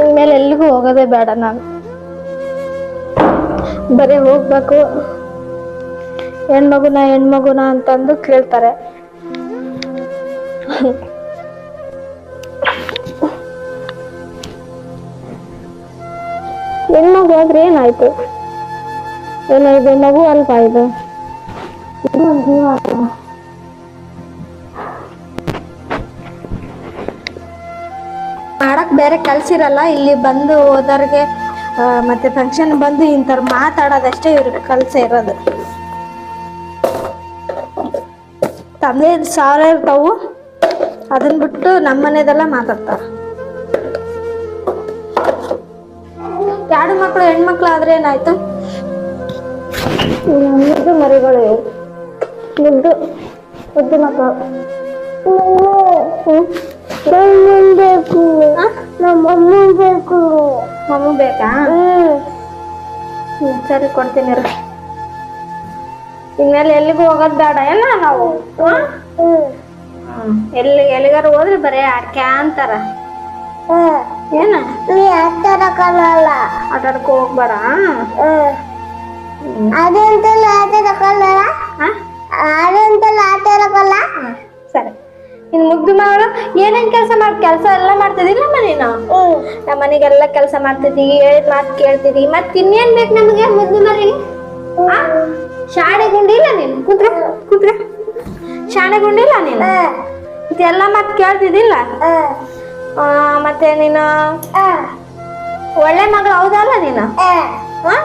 ಇನ್ಮೇಲೆ ಎಲ್ಲಿಗೂ ಹೋಗೋದೇ ಬೇಡ ನಾನು. ಬರೀ ಹೋಗ್ಬೇಕು. ಹೆಣ್ಮಗುನ ಹೆಣ್ಮಗುನ ಅಂತಂದು ಕೇಳ್ತಾರೆ. ಹೆಣ್ಮಗು ಆದ್ರೆ ಏನಾಯ್ತು? ಏನೋ ಇದು ಮಗು ಅಲ್ವಾ ಇದು? ಇದು ಜೀವ ಬೇರೆ ಕಲ್ಸಿರಲ್ಲ, ಇಲ್ಲಿ ಬಂದು ಹೋದವ್ರಿಗೆ ಮತ್ತೆ ಫಂಕ್ಷನ್ ಬಂದು ಇಂಥವ್ರು ಮಾತಾಡೋದಷ್ಟೇ ಇವ್ರಿಗೆ ಕಲ್ಸ ಇರೋದು. ತಂದೆ ಸಾವಿರ ಇರ್ತಾವು ಅದನ್ನ ಬಿಟ್ಟು ನಮ್ಮ ಮನೆದೆಲ್ಲ ಮಾತಾಡ್ತಾರ. ಎರಡು ಮಕ್ಕಳು ಹೆಣ್ಮಕ್ಳು ಆದ್ರೆ ಏನಾಯ್ತು? ಮುದ್ದು ಮರಿಗಳು. ಮುದ್ದು ಮುದ್ದು ಮಕ್ಕಳು ಬೇಕು. ನಮ್ಮ ಬೇಕು. ಮಮ್ಮು ಬೇಕಾ? ಹ್ಮ್. ಸರಿ ಕೊಡ್ತೀನಿ ರೀ ಇನ್ಮೇಲೆ ಎಲ್ಲಿಗೂ ಹೋಗೋದು ಬೇಡ ಎಲ್ಲ ನಾವು. ಎಲ್ಲಿ ಎಲ್ಲಿಗಾರ ಹೋದ್ರೆ ಬರೇ ಆಡ್ಕೆ ಅಂತಾರ. ಏನ? ನೀ ಆಟಾಡಕ್ಕಲ್ಲ ಆಟ ಆಡಕ್ ಹೋಗ್ಬೇಡ ಅದಂತಲ್ಲ ಆಟಾಡಕ್ಕಲ್ಲ ಹಾ? ಅದಂತಲ್ಲ ಆಟಾಡಕ್ಕಲ್ಲ. ಸರಿ. ಇನ್ ಮುಗ್ದು ಮಗಳು ಏನೇನ್ ಕೆಲಸ ಮಾಡ್ ಕೆಲಸ ಎಲ್ಲ ಮಾಡ್ತಿದಿಲ್ಲಮ್ಮ ನೀನು ನಮ್ಮ ಮನೆಗೆಲ್ಲ ಕೆಲಸ ಮಾಡ್ತಿದ್ದಿ ಹೇಳಿದ ಮಾತು ಕೇಳ್ತಿದಿ ಮತ್ ಇನ್ನೇನ್ ಬೇಕು ನಮಗೆ ಮುದ್ದು ಮರಿ ಶಾಣೆ ಗುಂಡಿಲ್ಲ ನೀನು? ಕುದ್ರ ಕುದ್ರ ಶಾಣೆ ಗುಂಡಿಲ್ಲ ನೀನು? ಇದೆಲ್ಲ ಮಾತು ಕೇಳ್ತಿದಿಲ್ಲ ಮತ್ತೆ ನೀನು? ಒಳ್ಳೆ ಮಗಳು ಹೌದಲ್ಲ ನೀನು? ಹಾ?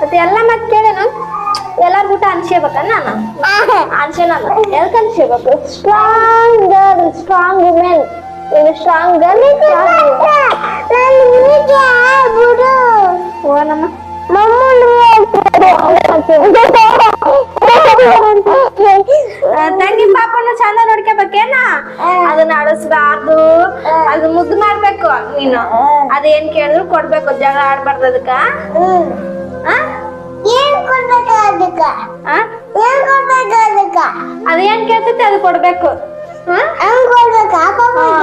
ಮತ್ತೆ ಎಲ್ಲ ಮಾತು ಕೇಳೇನು ಎಲ್ಲಾರ್ ಊಟ ಅನ್ಸೇಬೇಕ ನಾನು? ಅನ್ಸೇನಲ್ಲ ಎದಕ್ಕೆ ಅನ್ಸೇಬೇಕು ಸ್ಟ್ರಾಂಗ್ ಗರ್ಲ್ ಸ್ಟ್ರಾಂಗ್ ವುಮೆನ್ ಇದು ಸ್ಟ್ರಾಂಗ್ ಗರ್ಲ್ ಓ ನಮ್ಮ ಆ, ತಂಗಿ ಪಾಪನ ಚಂದ ನೋಡ್ಕೋಬೇಕೇನ? ಅದನ್ನ ಅಡಸ್ಬಾರ್ದು ಅದು ಮುದ್ದು ಮಾಡ್ಬೇಕು ನೀನು. ಅದೇನ್ ಕೇಳಿದ್ರು ಕೊಡ್ಬೇಕು ಜಗಳ ಆಡ್ಬಾರ್ದು ಅದಕ್ಕ. ಆ? ಏನ್ ಕೇಳ್ತೈತಿ ಅದು ಕೊಡ್ಬೇಕು. ಹಾ?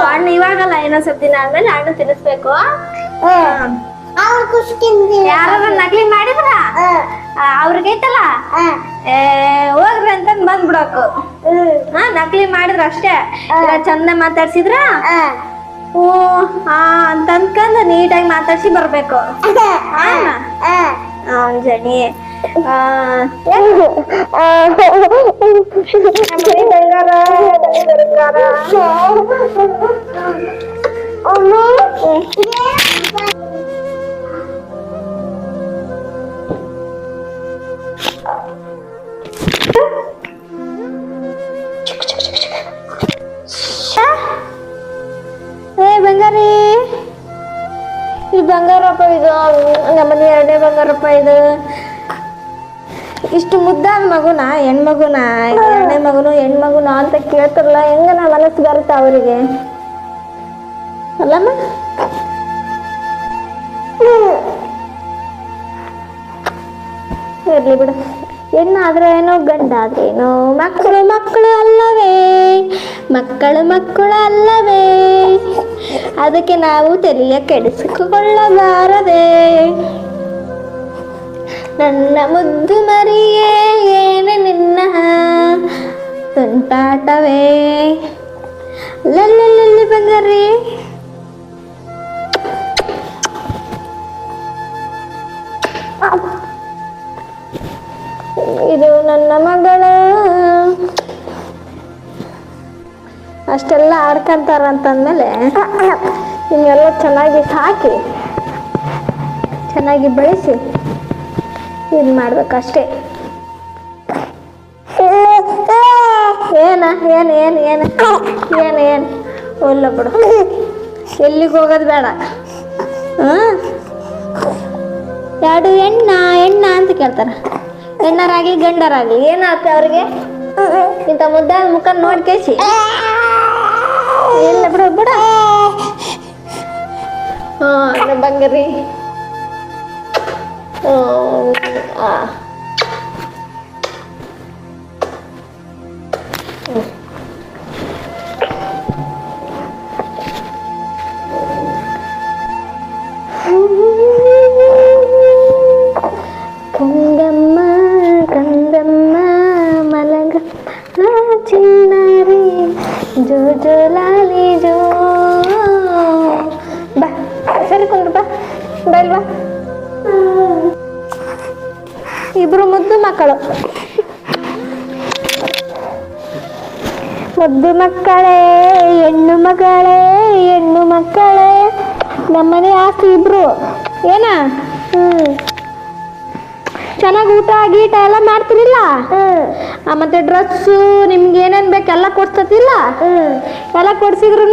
ಹಣ್ಣು ಇವಾಗಲ್ಲ ಇನ್ನೊಂದ್ ಸ್ವಲ್ಪ ದಿನ ಆದ್ಮೇಲೆ ಹಣ್ಣು ತಿನ್ನಿಸ್ಬೇಕು. ಯಾರ ನಕಲಿ ಮಾಡಿದ್ರ? ಅವ್ರಿಗೈತಲ್ಲ? ಏ ಹೋಗ್ರಿ ಅಂತಂದ್ ಬಂದ್ಬಿಡಕು. ಹಾ. ನಕಲಿ ಮಾಡಿದ್ರ ಅಷ್ಟೇ. ಚಂದ ಮಾತಾಡ್ಸಿದ್ರ? ಓ ಹಾ ಅಂತ ಅನ್ಕೊಂಡ್ ನೀಟಾಗಿ ಮಾತಾಡ್ಸಿ ಬರ್ಬೇಕು. ಅಂಜನಿ ಆ, ನಮ್ಮನೆ ಬಂಗಾರ, ನಮ್ಮನೆ ಬಂಗಾರ. ಏ ಬಂಗಾರಿ ಈ ಬಂಗಾರಪ್ಪ ಇದು ನಮ್ಮನೆ ಎರಡನೇ ಬಂಗಾರಪ್ಪ ಇದು ಇಷ್ಟು ಮುದ್ದಾದ ಮಗುನ, ಹೆಣ್ಮಗುನ, ಎರಡನೇ ಮಗುನು ಹೆಣ್ಮಗುನ ಅಂತ ಕೇಳ್ತಾರಲ್ಲ, ಹೆಂಗ ನಾ ಮನಸ್ಸು ಬರುತ್ತ ಅವರಿಗೆ? ಅಲ್ಲಮ್ಮ? ಇರ್ಲಿ ಬಿಡು. ಗಂಡ ಗಂಡಾದ್ರೇನು ಮಕ್ಕಳು ಮಕ್ಕಳು ಅಲ್ಲವೇ? ಮಕ್ಕಳು ಮಕ್ಕಳು ಅಲ್ಲವೇ? ಅದಕ್ಕೆ ನಾವು ತಲೆಯ ಕೆಡಿಸಿಕೊಳ್ಳಬಾರದೆ. ನನ್ನ ಮುದ್ದು ಮರಿಯೇ, ಏನೆ ನಿನ್ನ? ತುಂಟಾಟವೇ ಲಲ್ಲಿ ಬಂಗಾರಿ ಇದು ನನ್ನ ಮಗಳ. ಅಷ್ಟೆಲ್ಲ ಆಡ್ಕೊಂತಾರ ಅಂತಂದ್ಮೇಲೆ ನಿಮ್ಗೆಲ್ಲ ಚೆನ್ನಾಗಿ ಸಾಕಿ, ಚೆನ್ನಾಗಿ ಬೆಳೆಸಿ. ಇದು ಮಾಡ್ಬೇಕಷ್ಟೇ? ಏನ, ಏನು ಏನು ಏನು ಏನು ಏನು? ಒಲ್ಲ ಬಿಡು. ಎಲ್ಲಿಗೆ ಹೋಗೋದು ಬೇಡ. ಹಾಂ? ಎರಡು ಎಣ್ಣ ಹೆಣ್ಣ ಅಂತ ಕೇಳ್ತಾರೆ. ಹೆಣ್ಣರಾಗ್ಲಿ ಗಂಡರಾಗ್ಲಿ. ಏನಾತ ಅವ್ರಿಗೆ? ಇಂಥ ಮುದ್ದಾದ ಮುಖ ನೋಡಿ ಕೇಸಿ ಇಲ್ಲ ಬಿಡು ಬಿಡ ಹಾ ಬಂಗಾರಿ. ಹ್ಮ್, ಆ. ಕಂದಮ್ಮ ಕಂದಮ್ಮ ಮಲಗ ಚಿನ್ನಾರಿ ಜೋ ಜೋ ಲಾಲಿ ಜೋ ಬಾ ಸರಿ ಕುಂದ್ರು ಬಾ ಬೈಲ್ ಬಾ ಇಬ್ರು ಮುದ್ದು ಮಕ್ಕಳು. ಮುದ್ದು ಮಕ್ಕಳೇ ಹೆಣ್ಣು ಮಗಳೇ ಹೆಣ್ಣು ಮಕ್ಕಳೇ ನಮ್ಮನೆ ಆಸ್ತಿ ಇಬ್ರು. ಏನ? ಹ್ಮ್. ಚೆನ್ನಾಗಿ ಊಟ ಗೀಟ ಎಲ್ಲ ಮಾಡ್ತಿರಿಲ್ಲ? ಮತ್ತೆ ಡ್ರೆಸ್ಸು ನಿಮ್ಗೆ ಏನೇನ್ ಬೇಕೆಲ್ಲ ಕೊಡ್ಸತಿಲ್ಲ? ಎಲ್ಲ ಕೊಡ್ಸಿದ್ರು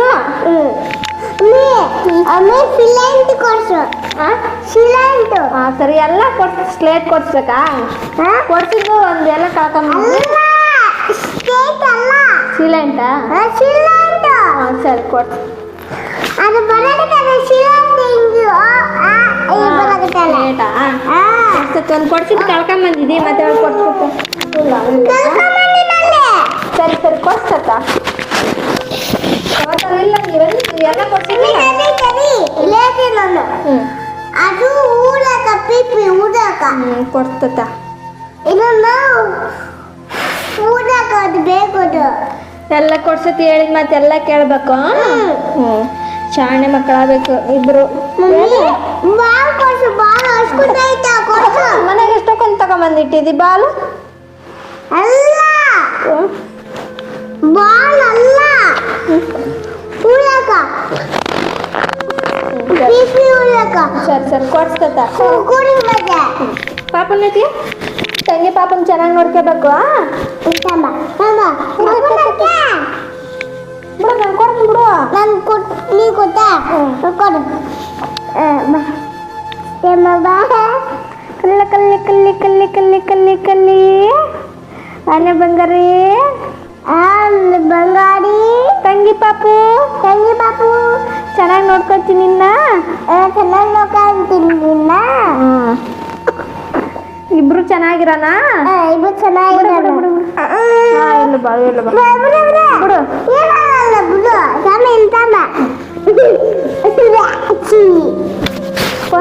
ಹಾ ಸರಿ ಎಲ್ಲ ಕೊಡ್ಸ್ ಸ್ಲೇಟ್ ಕೊಡ್ಸ್ಬೇಕಾ? ಕೊಡ್ಸಿದ್ದು ಒಂದು ಎಲ್ಲ ಅಲ್ಲ ಸಿಲೆಂಟಾ ಹಾ ಸರಿ ಕೊಡ್ಸ್. ಅದು ಬರೋದಕ್ಕೆ ಒಂದು ಕೊಡ್ಸಿದ್ದು ಕಳ್ಕೊಂಬಂದಿದ್ದಿ ಮತ್ತೆ ಅವ್ಳು ಕೊಡ್ಸ್ಬಿಟ್ಟು. ಇಲ್ಲ ಸರಿ ಸರಿ ಕೊಡ್ಸತ್ತ ಎಲ್ಲ ಅದು ಊಡಕ ಪಿಪಿ ಊಡಕ ಕೊಡ್ತತ ಇದನ್ನ ಅದು ಬೇಕು ಎಲ್ಲ ಕೊಡ್ಸತಿ ಹೇಳಿದ ಮತ್ತೆಲ್ಲ ಕೇಳ್ಬೇಕು ಹ್ಞೂ ಶಾಣೆ ಮಕ್ಕಳಾಗಬೇಕು ಇಬ್ರು. ಮನೆಗೆ ಎಷ್ಟೊಂದು ತಗೊಂಬಂದಿಟ್ಟಿದ್ದಿ ಬಾಲು? ಅಲ್ಲ. ಬಾಲ್ ಅಲ್ಲ. ಊಡಕ ಪಿಪಿ ಊಡಕ ಸರಿ ಸರಿ ಕೊಡ್ಸ್ತತ ಕುಡಿ ಮಜಾ ಪಾಪನ್ ಐತಿ ತಂಗಿ ಪಾಪನ್ ಚೆನ್ನಾಗಿ ನೋಡ್ಕೋಬೇಕು ಆ? ತಮ್ಮ ತಮ್ಮ ಮಕ್ಕಳಕ್ಕೆ ಬಿಡು ನಾನು ಕೊಡ್ತೀನಿ ಬಿಡು ನಾನು ಕೊಟ್ ನೀ ಕೊಟ್ಟಾ ಕೊಡು ಏಮ್ಮ ಬಾ ಕಲ್ಲ ಕಲ್ಲಿ ಕಲ್ಲಿ ಕಲ್ಲಿ ಕಲ್ಲಿ ಕಲ್ಲಿ ಕಲ್ಲಿ ಆನೆ ಬಂಗಾರಿ ಅಲ್ಲಿ ಬಂಗಾರಿ Kangi papu, kangi papu. Cara nol kau tinin na. Eh, cara nol kau tinin na. Hmm. Ibu tuh cara ngira na. Eh, ibu tuh cara ngira na. Eh. Ah, ini bau, ini bau. Bau, bau, bau. Ini bau, bau, bau. Kamu entah na. Hahaha. Sudah. Cih. Kau